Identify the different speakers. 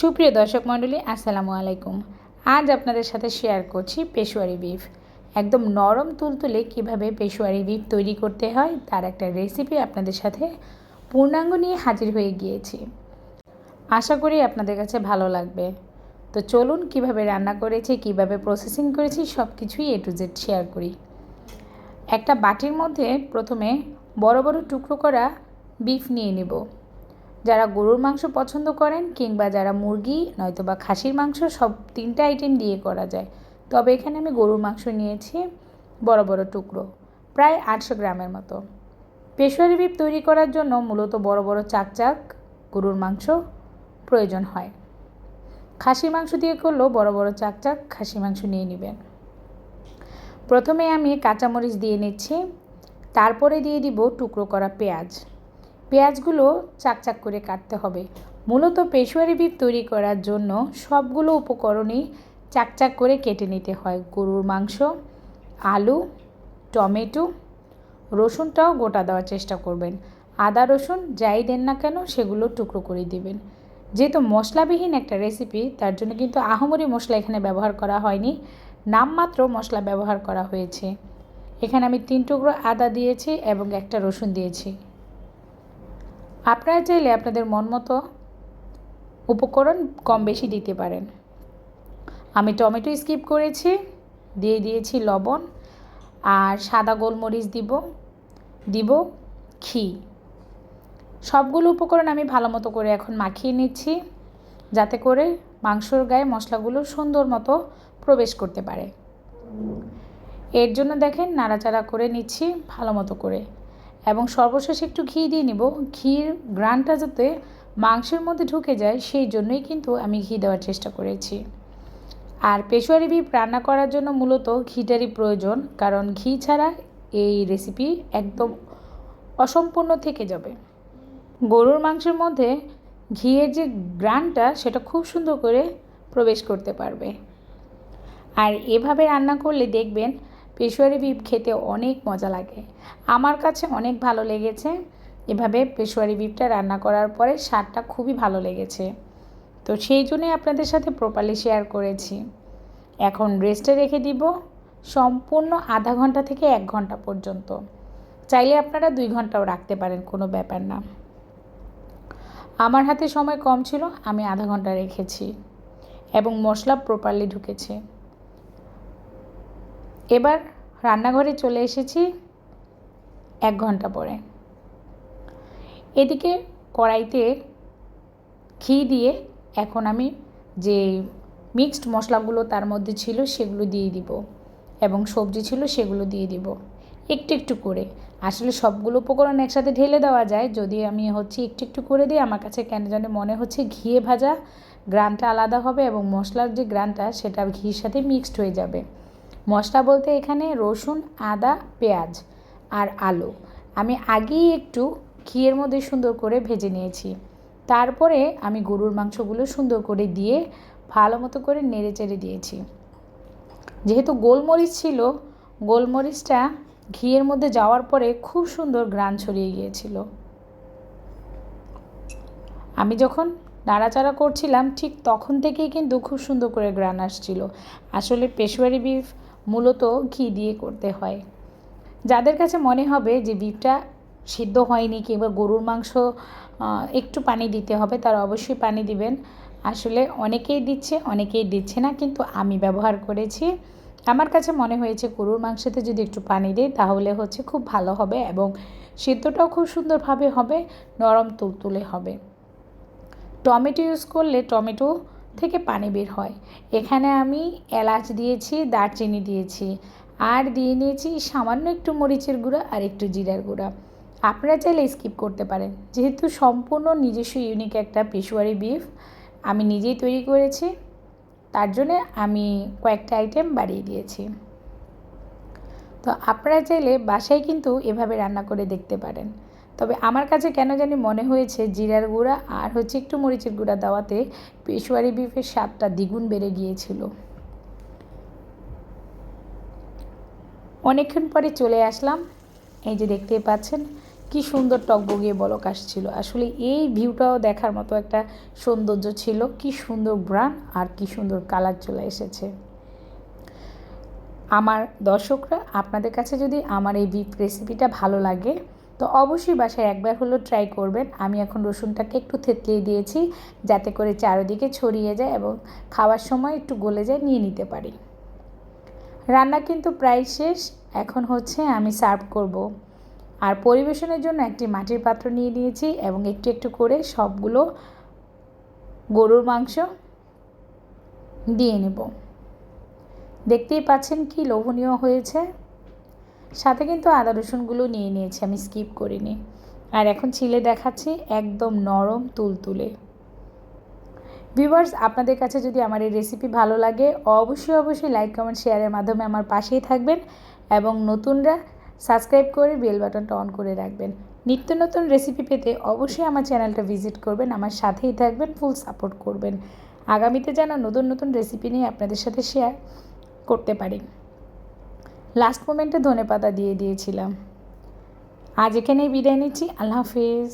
Speaker 1: সুপ্রিয় দর্শক মণ্ডলী, আসসালামু আলাইকুম। আজ আপনাদের সাথে শেয়ার করছি পেশোয়ারি বিফ একদম নরম তুলতুলে কীভাবে পেশোয়ারি বিফ তৈরি করতে হয়, তার একটা রেসিপি আপনাদের সাথে পূর্ণাঙ্গ নিয়ে হাজির হয়ে গিয়েছি। আশা করি আপনাদের কাছে ভালো লাগবে। তো চলুন কীভাবে রান্না করেছি, কীভাবে প্রসেসিং করেছি সব কিছুই এ টু জেড শেয়ার করি। একটা বাটির মধ্যে প্রথমে বড় বড় টুকরো করা বিফ নিয়ে নেব। যারা গরুর মাংস পছন্দ করেন কিংবা যারা মুরগি নয়তো বা খাসির মাংস, সব তিনটা আইটেম দিয়ে করা যায়। তবে এখানে আমি গরুর মাংস নিয়েছি বড় বড় টুকরো, প্রায় আটশো গ্রামের মতো। পেশোয়ারি বিপ তৈরি করার জন্য মূলত বড় বড় চাক চাক গরুর মাংস প্রয়োজন হয়। খাসির মাংস দিয়ে করলেও বড় বড় চাক চাক খাসি মাংস নিয়ে নেবেন। প্রথমে আমি কাঁচামরিচ দিয়ে নিচ্ছি, তারপরে দিয়ে দিব টুকরো করা পেঁয়াজ। পেঁয়াজগুলো চাকচাক করে কাটতে হবে। মূলত পেশোয়ারি বিপ তৈরি করার জন্য সবগুলো উপকরণই চাকচাক করে কেটে নিতে হয়। গরুর মাংস, আলু, টমেটো, রসুনটাও গোটা দেওয়ার চেষ্টা করবেন। আদা, রসুন যাই দেন না কেন সেগুলো টুকরো করে দিবেন। যেহেতু মশলাবিহীন একটা রেসিপি তার জন্য কিন্তু আহমরি মশলা এখানে ব্যবহার করা হয়নি। নামমাত্র মশলা ব্যবহার করা হয়েছে। এখানে আমি তিন টুকরো আদা দিয়েছি এবং একটা রসুন দিয়েছি। আপনারা চাইলে আপনাদের মন মতো উপকরণ কম বেশি দিতে পারেন। আমি টমেটো স্কিপ করেছি, দিয়ে দিয়েছি লবণ আর সাদা গোলমরিচ দিব দিব ঘি। সবগুলো উপকরণ আমি ভালো মতো করে এখন মাখিয়ে নিচ্ছি, যাতে করে মাংসর গায়ে মশলাগুলো সুন্দর মতো প্রবেশ করতে পারে। এর জন্য দেখেন নাড়াচাড়া করে নিচ্ছি ভালো মতো করে। এবং সর্বশেষ একটু ঘি দিয়ে নিব। ঘির গ্রানটা যাতে মাংসের মধ্যে ঢুকে যায়, সেই জন্যই কিন্তু আমি ঘি দেওয়ার চেষ্টা করেছি। আর পেশোয়ারি বিপ রান্না করার জন্য মূলত ঘিটারই প্রয়োজন, কারণ ঘি ছাড়া এই রেসিপি একদম অসম্পূর্ণ থেকে যাবে। গরুর মাংসের মধ্যে ঘিয়ের যে গ্রানটা, সেটা খুব সুন্দর করে প্রবেশ করতে পারবে। আর এভাবে রান্না করলে দেখবেন পেশোয়ারি বিপ খেতে অনেক মজা লাগে। আমার কাছে অনেক ভালো লেগেছে। এভাবে পেশোয়ারি বিপটা রান্না করার পরে স্বাদটা খুবই ভালো লেগেছে। তো সেই জন্যই আপনাদের সাথে প্রপারলি শেয়ার করেছি। এখন রেস্টে রেখে দিব সম্পূর্ণ আধা ঘণ্টা থেকে এক ঘণ্টা পর্যন্ত। চাইলে আপনারা দুই ঘন্টাও রাখতে পারেন, কোনো ব্যাপার না। আমার হাতে সময় কম ছিল, আমি আধা ঘণ্টা রেখেছি এবং মশলা প্রপারলি ঢুকেছে। এবার রান্নাঘরে চলে এসেছি এক ঘণ্টা পরে। এদিকে কড়াইতে ঘি দিয়ে এখন আমি যে মিক্সড মশলাগুলো তার মধ্যে ছিল সেগুলো দিয়ে দিব এবং সবজি ছিল সেগুলো দিয়ে দিব। একটু একটু করে। আসলে সবগুলো উপকরণ একসাথে ঢেলে দেওয়া যায়। যদি আমি হচ্ছে একটু একটু করে দিই, আমার কাছে কেন জানি মনে হচ্ছে ঘিয়ে ভাজা গ্রানটা আলাদা হবে এবং মশলার যে গ্রানটা সেটা ঘির সাথে মিক্সড হয়ে যাবে। মশলা বলতে এখানে রসুন, আদা, পেঁয়াজ আর আলু। আমি আগেই একটু ঘিয়ের মধ্যে সুন্দর করে ভেজে নিয়েছি। তারপরে আমি গরুর মাংসগুলো সুন্দর করে দিয়ে ভালো মতো করে নেড়ে চেড়ে দিয়েছি। যেহেতু গোলমরিচ ছিল, গোলমরিচটা ঘিয়ের মধ্যে যাওয়ার পরে খুব সুন্দর গ্রান ছড়িয়ে গিয়েছিল। আমি যখন নাড়াচাড়া করছিলাম, ঠিক তখন থেকেই কিন্তু খুব সুন্দর করে গ্রান আসছিল। আসলে পেশোয়ারি বিফ মূলত ঘি দিয়ে করতে হয়। যাদের কাছে মনে হবে যে বিফটা সিদ্ধ হয়নি কিংবা গরুর মাংস একটু পানি দিতে হবে, তারা অবশ্যই পানি দিবেন। আসলে অনেকেই দিচ্ছে অনেকেই দিচ্ছে না, কিন্তু আমি ব্যবহার করেছি। আমার কাছে মনে হয়েছে গরুর মাংসতে যদি একটু পানি দিই, তাহলে হচ্ছে খুব ভালো হবে এবং সিদ্ধটাও খুব সুন্দরভাবে হবে, নরম তুলতুলে হবে। টমেটো ইউজ করলে টমেটো থেকে পানি বের হয়। এখানে আমি এলাচ দিয়েছি, দারচিনি দিয়েছি, আর দিয়ে নিয়েছি সামান্য একটু মরিচের গুঁড়া আর একটু জিরার গুঁড়া। আপনারা চাইলে স্কিপ করতে পারেন। যেহেতু সম্পূর্ণ নিজস্ব, ইউনিক একটা পেশোয়ারি বিফ, আমি নিজেই তৈরি করেছি। তার জন্য আমি কয়েকটা আইটেম বাড়িয়ে দিয়েছি। তো আপনারা চাইলে বাসায় কিন্তু এভাবে রান্না করে দেখতে পারেন। তবে আমার কাছে কেন জানি মনে হয়েছে জিরার গুঁড়া আর হচ্ছে একটু মরিচের গুঁড়া দেওয়াতে পেশোয়ারি বিফের স্বাদটা দ্বিগুণ বেড়ে গিয়েছিল। অনেকক্ষণ পরে চলে আসলাম। এই যে দেখতেই পাচ্ছেন, কি সুন্দর টকবগিয়ে বলক আসছিল। আসলে এই ভিউটাও দেখার মতো একটা সৌন্দর্য ছিল। কি সুন্দর ব্রান আর কি সুন্দর কালার চলে এসেছে। আমার দর্শকরা, আপনাদের কাছে যদি আমার এই বিফ রেসিপিটা ভালো লাগে তো অবশ্যই বাসায় একবার হলেও ট্রাই করবেন। আমি এখন রসুনটাকে একটু থেতলিয়ে দিয়েছি, যাতে করে চারিদিকে ছড়িয়ে যায় এবং খাওয়ার সময় একটু গলে যায়, নিয়ে নিতে পারি। রান্না কিন্তু প্রায় শেষ। এখন হচ্ছে আমি সার্ভ করব। আর পরিবেশনের জন্য একটি মাটির পাত্র নিয়ে নিয়েছি এবং একটু একটু করে সবগুলো গরুর মাংস দিয়ে নেব। দেখতেই পাচ্ছেন কি লোভনীয় হয়েছে। সাথে কিন্তু আদা রসুনগুলো নিয়ে নিয়েছি, আমি স্কিপ করিনি। আর এখন ছিলে দেখাচ্ছি একদম নরম তুলতুলে। ভিউয়ার্স আপনাদের কাছে যদি আমার এই রেসিপি ভালো লাগে, অবশ্যই অবশ্যই লাইক কমেন্ট শেয়ারের মাধ্যমে আমার পাশেই থাকবেন এবং নতুনরা সাবস্ক্রাইব করে বেল বাটনটা অন করে রাখবেন। নিত্য নতুন রেসিপি পেতে অবশ্যই আমার চ্যানেলটা ভিজিট করবেন, আমার সাথেই থাকবেন ফুল সাপোর্ট করবেন। আগামীতে যেন নতুন নতুন রেসিপি নিয়ে আপনাদের সাথে শেয়ার করতে পারি। লাস্ট মোমেন্টে ধনে পাতা দিয়ে দিয়েছিলাম। আজ এখানেই বিদায় নিচ্ছি। আল্লাহ হাফিজ।